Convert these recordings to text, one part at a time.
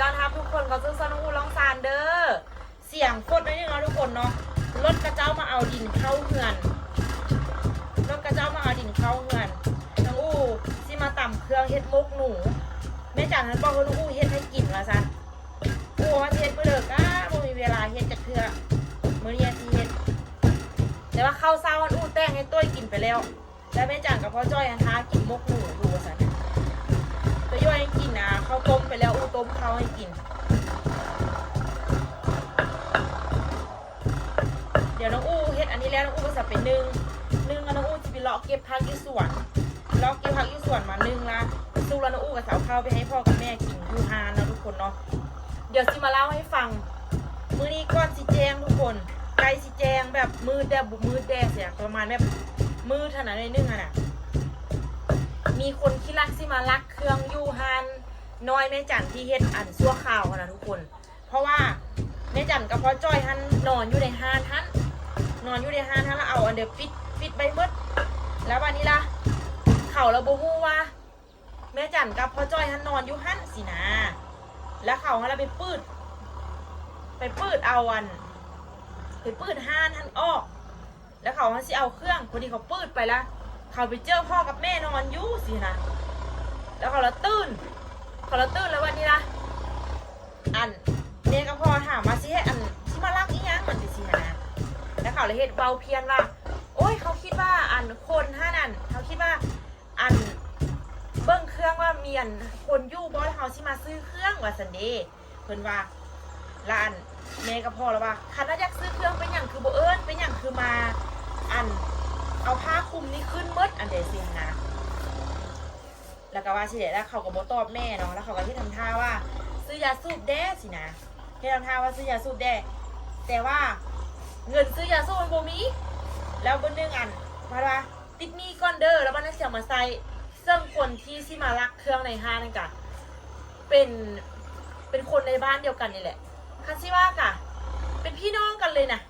ต้อนรับทุกคนเขาซื้อซอนอูลองซานเด้อ เสียงโคตรไม่ด้เนาะทุกคนเนาะ รถกระเจ้ามาเอาดินเข้าเหือน รถกระเจ้ามาเอาดินเข้าเหือนน้องอู้สิมาต่ำเครื่องเฮ็ดมุกหนูแม่จันทันบอกว่าน้องอู้เฮ็ดให้กินละซันอู้ว่าเฮ็ดเมื่อเลิกอะบ่มีเวลาเฮ็ดจักเทื่อมื้อนี้สิเฮ็ด แต่ว่าข้าวเช้าอันอู้แต่งให้ต้วยกินไปแล้ว แล้วแม่จันกับพ่อจ้อยอันท้ากินมุกหนูดูว่ซัน ย่อยให้กินนะข้าวต้มไปแล้วอู้ต้มข้าวให้กิน เดี๋ยวน้องอู้เฮ็ดอันนี้แล้วน้องอู้ก็จะไปนึ่งนึ่งแล้วน้องอู้จะไปเลาะเก็บผักอยู่สวนเลาะเก็บผักอยู่สวนมานึ่งละสู้แล้วน้องอู้ก็จะเอาข้าวไปให้พ่อกับแม่กินยูฮานนะทุกคนเนาะเดี๋ยวสิมาเล่าให้ฟังมื้อนี้ก่อนสิแจงทุกคนไกลสิแจงแบบมืดแดบบุมืดแดดเสียประมาณแบบมืดเท่านั้นเลยนึ่งอะน่ะมีคนที่รักสิมารักเครื่องยูฮัน น้อยแม่จันที่เฮ็ดอันซั่วข่าวนะทุกคน เพราะว่าแม่จันกับพ่อจ้อยฮันนอนอยู่ในฮานฮันนอนอยู่ในฮานฮันแล้วเอาอันเดอร์ฟิตฟิตใบมืดแล้ววันนี้ล่ะเข่าเราบูฮู้ว่าแม่จันกับพ่อจ้อยฮันนอนอยู่ฮันสินะแล้วเข่าเราไปปืด ไปปืดเอาอันไปปืดฮานฮันออก แล้วเขาฮันสิเอาเครื่องพอดีเขาปืดไปแล้วเขาไปเจอพ่อกับแม่นอนอยู่สินะแล้วเขาละตื่น เขาละตื่นแล้ววันนี้ละอันแม่กับพ่อถามมาสิให้อันที่มารักอีหยังมันสิสินะแล้วเขาเลยเฮ็ดเบาเพียนว่า โอ้ยเขาคิดว่าอันคนห้านั่นเขาคิดว่าอันเบิ้งเครื่องว่าเมีอันคนยู่บอสเขาสิมาซื้อเครื่องว่าสันเดย์เพิ่นว่าแล้วอันแม่กับพ่อแล้วว่าคันอยากซื้อเครื่องเป็นอย่างคือโบเอิญเป็นอย่างคือมาอันเอาผ้าคลุมนี่ขึ้นหมดอันเดซิงนะ แล้วก็ว่าสิเดแล้วเขาก็บอตอบแม่เนาะแล้วเขาก็ที่ทำท่าว่า ซื้อยาสูบแด้สินะที่ทำท่าว่าซื้อยาสูบแด้แต่ว่าเงินซื้อยาสูบมันบ่มีแล้วบนหนึ่งอันมาว่าติดหนี้ก้อนเด้อแล้วมันน่าเสียมาใส่ซึ่งคนที่ที่มาลักเครื่องในห้างนั่นกะเป็นเป็นคนในบ้านเดียวกันนี่แหละคันซิว่ากะเป็นพี่น้องกันเลยนะ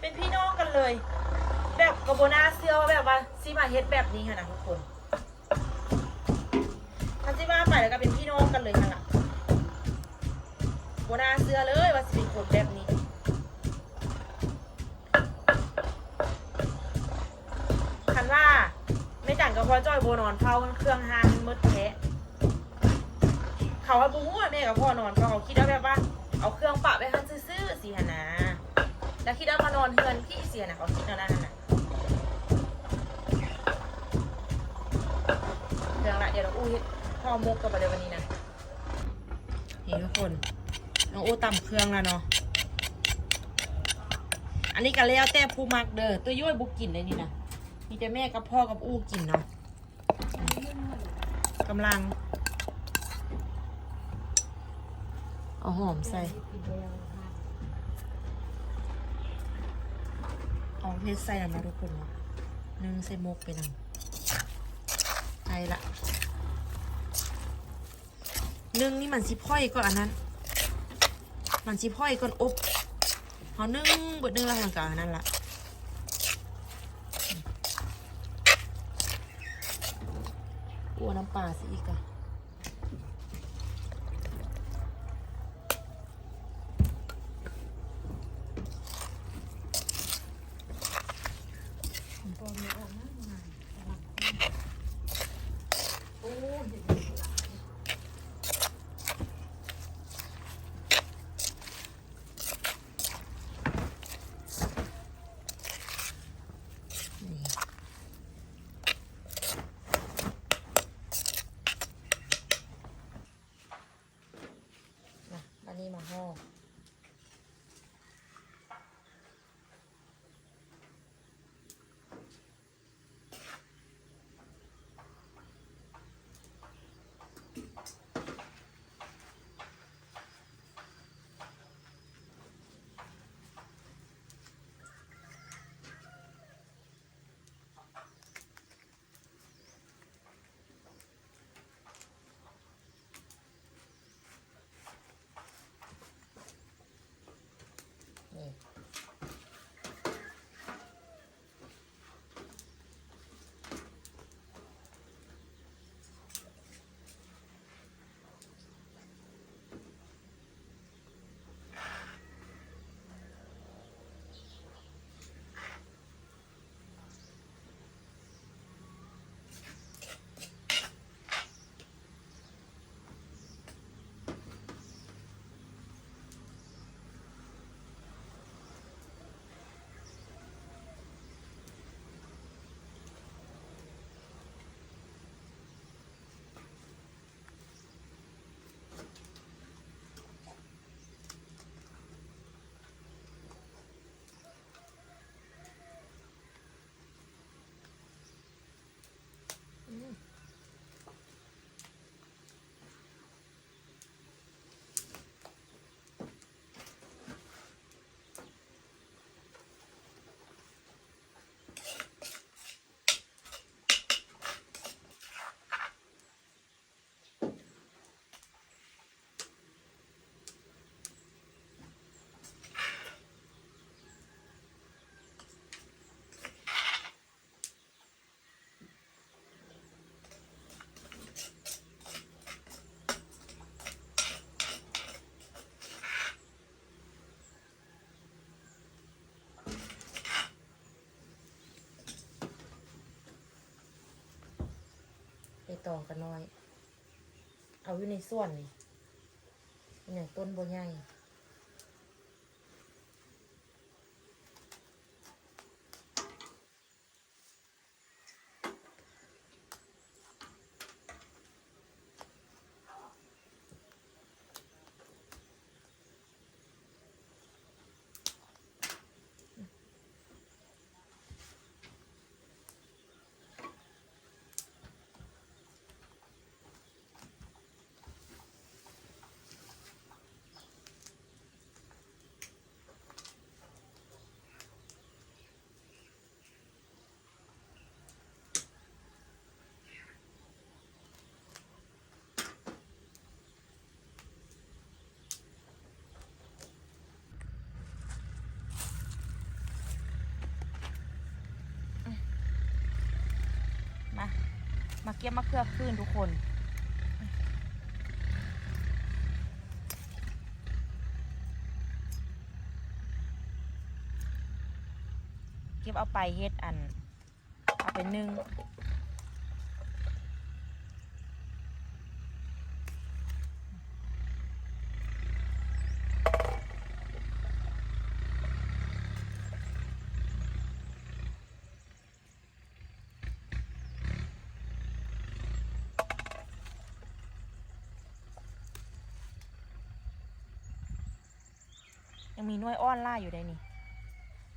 เป็นพี่น้องกันเลย แบบกระโบนาเซียวแบบว่าซีมาเฮ็ดแบบนี้ค่ะนะทุกคน คันซีว่าไปแล้วก็เป็นพี่น้องกันเลยค่ะล่ะโบนาเสื้อเลยว่าสิเป็นคนแบบนี้คันว่าไม่จังกับพ่อจ้อยโบนอนเฝ้าเครื่องหานมืดแท้เขาว่าบูฮู้ว่าแม่กับพ่อนอนเขาเขาคิดว่าแบบว่า เอาเครื่องปะไปหันซื่อๆสิฮะนะแล้วคิดว่ามานอนเฮือนพี่เสียนะเขาคิดเอานั่นน่ะเรื่องละเดี๋ยวน้องอู้ เฮ็ดห่อหมกกันไปเลยวันนี้นะนี่ทุกคนน้องอู้ตำเครื่องแล้วเนาะอันนี้ก็แล้วแต่ผู้มักเด้อตัวย่อยบุกกินเลยนี่นะมีแต่แม่กับพ่อกับอู้กินเนาะกำลังเอาหอมใส่เอาเพชรใส่แล้วนะทุกคนเนาะนึ่งใส่มกไปนำไปละ นึ่งนี่มันสิพ่อยก่อันนั้น มันสิพ่อยก่อนอบเขานึ่งเบิดนึ่งแล้วทางกลางอันนั้นละอัวน้ำปลาสิอีกอะ ตองกันน้อย เอาอยู่ในส่วนนี่อย่างต้นบัวใหญ่ มามาเก็บมะเขือคืนทุกคน เก็บเอาไปเฮ็ดอัน เอาไปนึ่ง ยังมีน้วยอ้อนล่าอยู่ได้นี่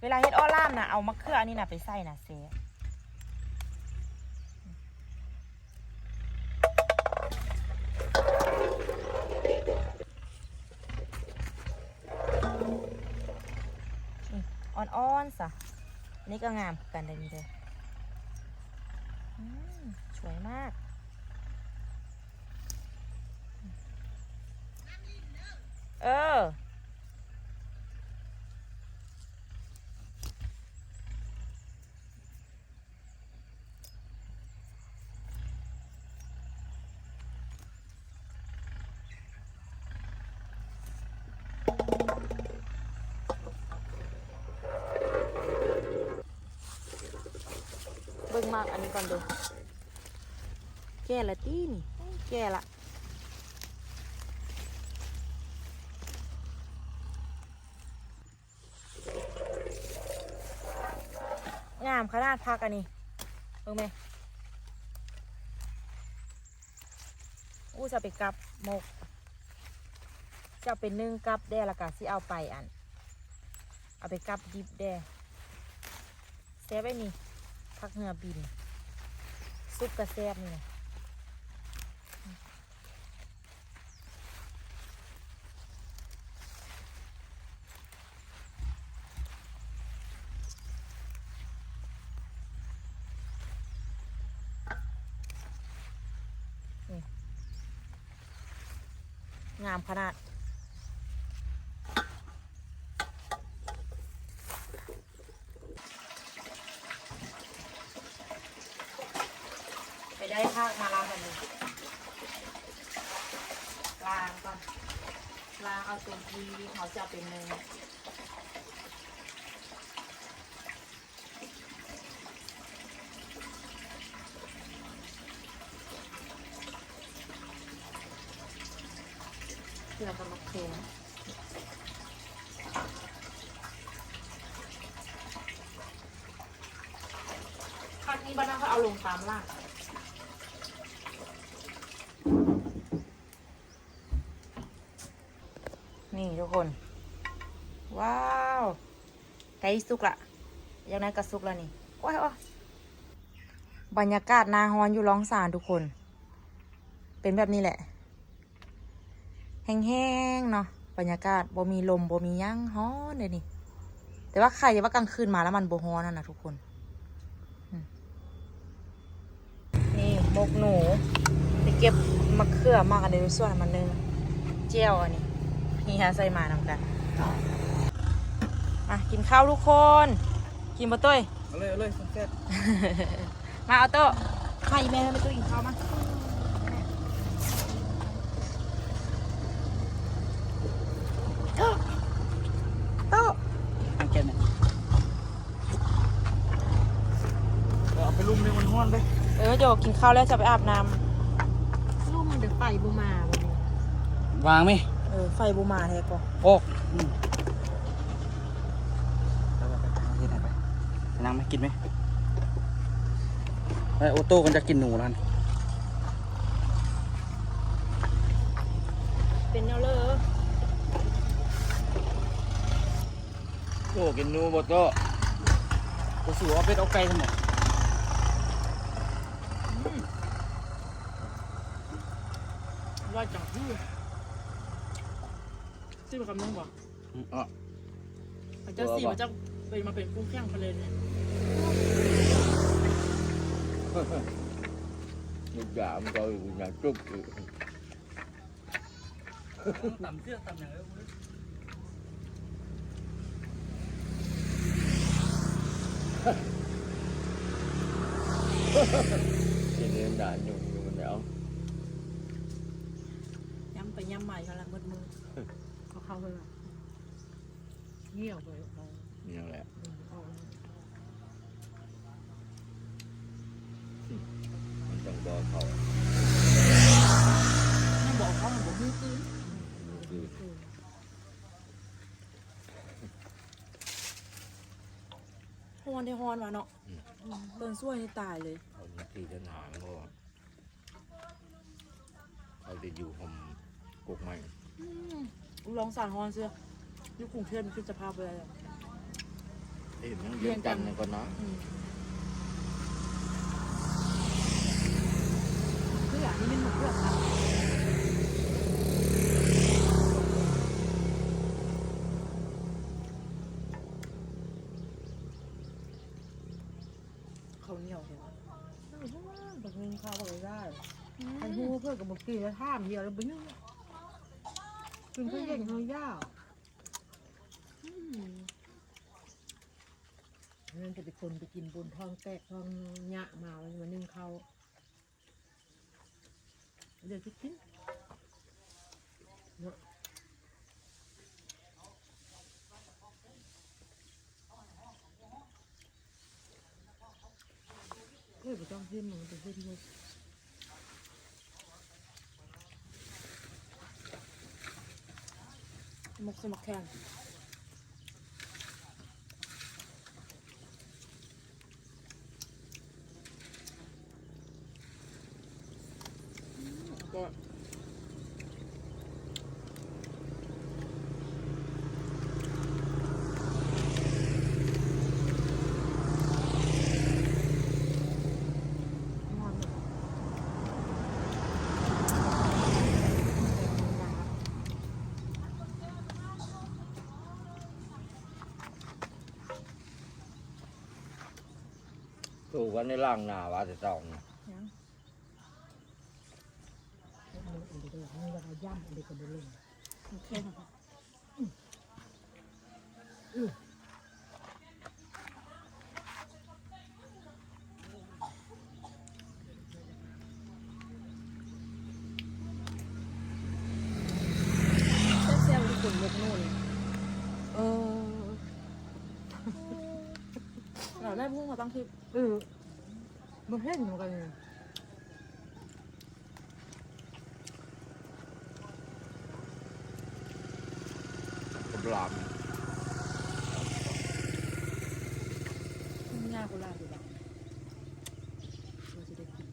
เวลาเฮ็ดอ้อนล่ามนะเอามะเขืออันนี้นะไปใส่นะเซอ่อนๆสะนนี่ก็งามกันเลยนี่เลยอืมสวยมากเออ มากอันนี้ก่อนดู แก่ละตีนี่ แก่ละงามขนาดพักอันนี้เบิ่งไหมอู้จะไปกับหมก จะเป็นนึ่งกับแด้ละกะสิเอาไปอัน เอาไปกับดิบแด้แซ่ไว้นี่ พักเหงือบิน ซุปกระแซบนี่นะนี่งามขนาด ไปได้ภาคมาล้างกันเลยล้างก่อนล้างเอาตัว ทีเขาจะเป็นเนยเพื่อกับมะเขือภาคนี้บ้านเราเขาเอาลงตามล่าง นี่ทุกคน ว้าว ไก่สุกละยังไงก็สุกแล้วนี่โอ้ยอ้ยบรรยากาศนาฮอนอยู่ร้องสารทุกคน เป็นแบบนี้แหละ แห้งๆเนาะบรรยากาศบ่มีลมบ่มียั้งฮ้อนเลยนี่ แต่ว่าใครจะว่ากลางคืนมาแล้วมันบ่ฮ้อนนั่นนะทุกคน นี่มกหนูไปเก็บมะเขือมากันในส่วนมันนึงเจียวอันนี้นี่ฮะใส่มานำกัน มากินข้าวทุกคน กินบะตุ้ยเอาเลยเอาเลยแซ่บมาเอาโต๊ะมาอีเมลไปตู้กินข้าวมาโต๊ะโต๊ะอันแกนเนี่ยเอาไปลุ่มในมันห้อนไปเออโยกินข้าวแล้วจะไปอาบน้บุมาวันนี้วางไหมเออไฟบุมาแท้ก็โอ้อืมไปไปไปเอาที่ไหนไปไป นั่งไหมกินไหมไอโอโต้กันจะกินหนูแล้วเป็นแนวเลอโอ้กินนูบดก็กูสูเอาเป็ดเอาไก่ทั้งหมดว่าจังที่ที่เป็นคำนึงบ่อะมันจะสีมันจะ เป็นมาเป็นคู่แข่งกันเลยเนี่ยลูกด่ามันก็อยู่อย่างจุกอยู่ต่ำเสื้อต่ำอย่างเออกินเรื่องด่าอยู่อยู่มันแล้วย้ำไปย้ำใหม่กำลังมืดมือเขาเข้าเลยเงี่ยวไปเอา นี่แหละ เอา มันต้องบอกเขา ไม่บอกเขามันบอกมือตื้อ คือ ฮ อนได้ฮอนมาเนาะเบิ่นช่วยให้ตายเลยเขามีที่จะหางก็เขาจะอยู่ผมกกไม้ลองสารฮอนเสื้อยุคกรุงเทพมันคือจะพาไปอะไรเอ้ยมันเรียนกันนะก่อนนะเพื่อนี่เป็นหมูเพื่อครับเขาเหนียวเห็นไหมบักเงินข้าวก็เลยได้ไอ้หูเพื่อนกับบักกี้แล้วท่ามเดียวแล้วบึ้งกินข้าวเย็นข้าวยากนั่นจะเป็นคนไปกินบนท้องแตกท้องหยะมาวันวันหนึงเขาเดี๋ยวจะกินเนาะ ยไปต้องเส้นมันเป็นเส้นเลยมุกสมักแข่งก็ นอนเลย ถูกกันในร่างหน้าว่าจะต้องมันอันเดียวมันจะย่ำอันเดียวกันเลยแข่งค่ะเสียงๆทุกคนมุกนู่นเออเราได้ พุ่งมาตั้งคลิปเออมันเพ่นเหมือนกันเลย กำลัง ง่ายคนละอยู่แบบเราจะได้กิน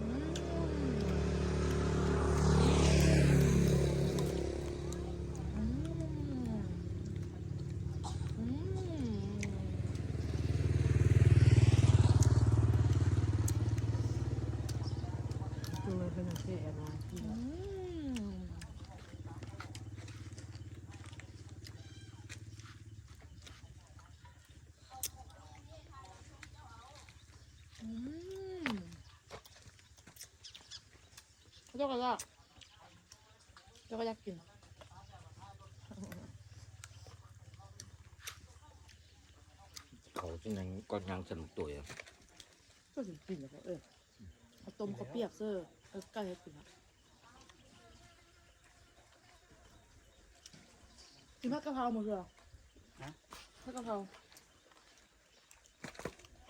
อืมอืม คือมันเป็นเสียนะที่ อืมอืม เจ้าก็ยากเจ้าก็อยากกินเขาจะยังก็ยังสนุกตัวอยู่ก็ถึงกินแล้วก็เออเอาต้มข้าวเปียกเซอร์เออใกล้จะกินแล้วกินผัดกะเพราหมดเลยเหรอฮะผัดกะเพรา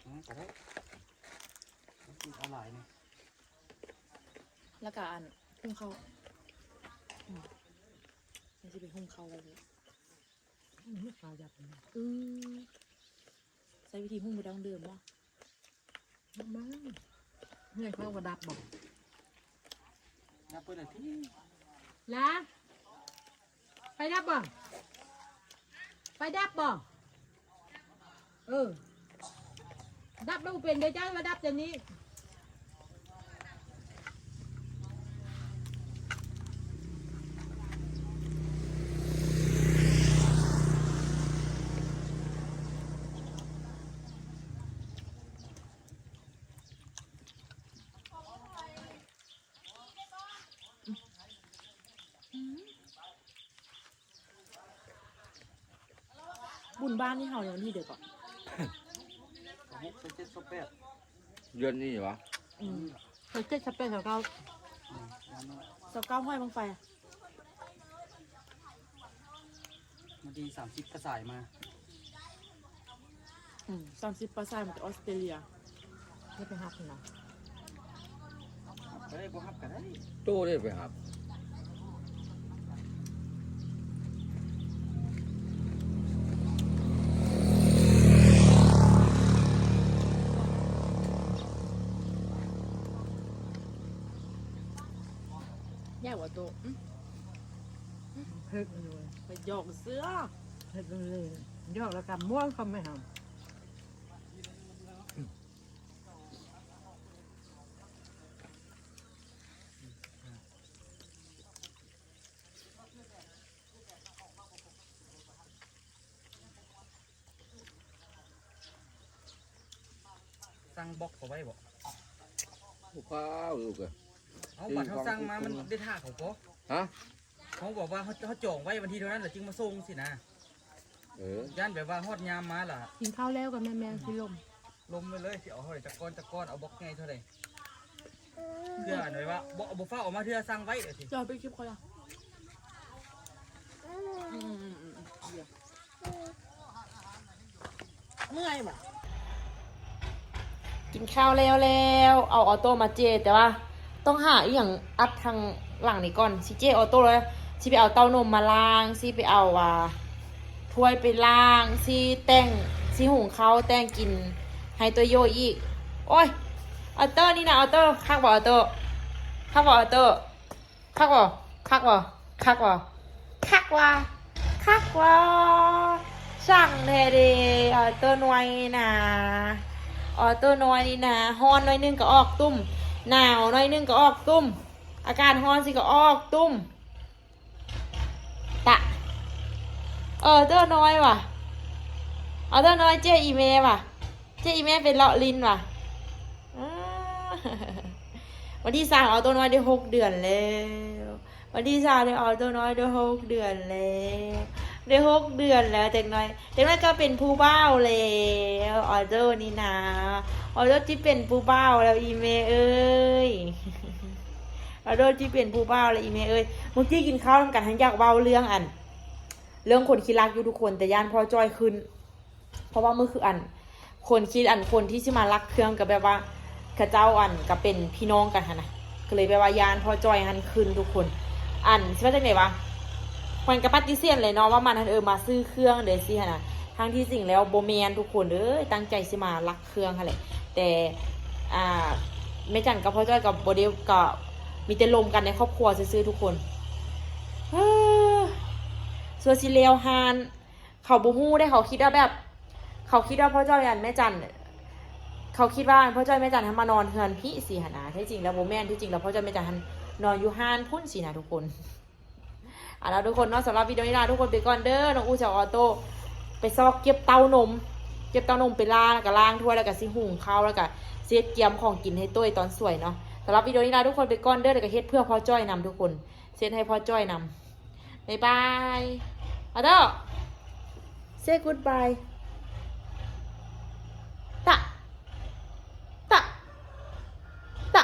อืมก็ได้เอาหลายนี่ แล้วก็อันหุ้งเขาอืมนี่จะเป็นหุ้งเขาอะไรเลยอืมปลาหยัดนะอือใช้วิธีหุ้งไปดังเดิมวะมั้งเนี่ยเขาก็ดับบอกนับเปิดเลยที่ละไปดับบ่ไปดับบ่เออดับดูเป็นเดี๋ยวเจ้ามาดับเดี๋ยวนี้ บุญบ้านที่เฮาเนี่ยวันที่เด็กก่อนหกสองเจ็ดสองแปดเดือนนี้วะอืมไปเจ็ดสเปซของเขาอืมยามนั้นสเก้าห้อยบังไฟอะวันที่สามสิบกระสายมาอืมสามสิบปลาไซมาจากออสเตรเลียไม่ไปหักนะก็ได้บ่ฮับก็ได้โตได้ไปครับ ย่กว่าโตอืมเฮ็ดเลยไปหยอกเสื้อเฮ็ดเลยยอกแล้วกับม้วนเขาไม่ทสั่งบล็อกเขาไว้บ่ลูกข้าวลูกอะ เอาบัตรเขาสั่งมามันได้ท่าเขาก็ฮะเขาบอกว่าเขาเขาจองไว้วันที่เท่านั้นแหละจึงมาส่งสินะเออย่านแบบว่าฮอดยามมาล่ะำกินข้าวแล้วกับแม่แม่ที่ลมลมไปเลยสิเอาเท่าไหร่จักก้อนจักก้อนเอาบล็อกไงเท่าไหร่เพื่อหน่อยว่าบ่บ่ฟ้าออกมาเพื่อสั่งไว้เดี๋ยวสิจอยไปคลิปเขาละอืมอืมอืมอืมเดี๋ยวเมื่อยบ่ะกินข้าวแล้วแล้วเอาออโต้มาเจแต่ว่า ต้องหาอีกอย่างอัดทางหลังนี้ก่อนสิเจออโต้เลยสิไปเอาเต้านมมาล้างสิไปเอาอ่าถ้วยไปล้างสิแต่งสิหุงข้าวแต่งกินให้ตัวโยอีก โอ้ยออโต้นี่นะออโต้คักบ่ออโต้คักบ่ออโต้คักบ่คักบ่คักบ่คักว่าคักว่าสั่งเทเดออโต้หน่วยนะออโต้หน่วยนี่นะฮอนน่อยนึงก็ออกตุ้ม หนาวน่อยนึงก็ออกตุ้ม อากาศร้อนสิก็ออกตุ้ม ตะ เออเต้อน้อยว่ะ เอาเต้อน้อยเจ๊อีเมลว่ะ เจ๊อีเมลเป็นเลาะลินว่ะวันที่สามเอาตัวน้อยได้หกเดือนแล้ววันที่สามได้เอาตัวน้อยได้หกเดือนแล้วได้หกเดือนแล้วเด็กน้อยเด็กน้อยก็เป็นผู้บ้าแล้วออเดอร์นี่นะ ออเดที่เป็นผู้บ้าแล้วอีเมเอ้ยออเดที่เป็นผู้บ้าแล้วอีเมเอ้ยเมื่อกี้กินข้าวทำกันทั้งอยากเว้าเรื่องอัน เรื่องคนคิดรักอยู่ทุกคนแต่ย่านพอจอยขึ้น เพราะว่าเมื่อคืออัน คนคิดอันคนที่สิมารักเครื่องกับแบบว่าข้าเจ้าอันก็เป็นพี่น้องกันนะก็เลยแปลว่ายานพอจอยหันขึ้นทุกคน อันสิว่าจังไหนวะมันก็ปฏิเสธเลยเนาะว่ามันหันเออมาซื้อเครื่องเดี๋ยวสิหั่นะ ทั้งที่สิ่งแล้วโบเมียนทุกคนเอ้ยตั้งใจสิมารักเครื่องหั่นแหละแต่อ่าไม่จันกับพ่อจ้อยกับโบเดลก็มีแต่ลมกันในครอบครัวซื้อๆทุกคนเฮ้อส่วนสิเลวฮานเขาบูฮู้ได้เขาคิดว่าแบบ เขาคิดว่าพ่อจ้อยอันแม่จันเขาคิดว่าพ่อจ้อยแม่จันทำมานอนเฮือนพี่สิหนนะที่จริงแล้วโบแม่นที่จริงแล้วพ่อจ้อยแม่จันนอนอยู่ฮานพุ่นสินะทุกคนอะแล้วทุกคนเนาะสำหรับวิดีโอนี้ลาทุกคนไปก่อนเด้อน้องอูจากออโต้ ไปซอกเก็บเต้านม เก็บเต้านมไปล้างแล้วก็ล้างถ้วยแล้วก็สิหุงข้าวแล้วก็เสียเกียมของกินให้ตุ้ยตอนสวยเนาะสำหรับวิดีโอนี้ลาทุกคนไปก่อนเด้อแล้วก็เฮ็ดเพื่อพ่อจ้อยนำทุกคนเซตให้พ่อจ้อยนำบ๊ายบายออโต้ say goodbye ตะตะตะ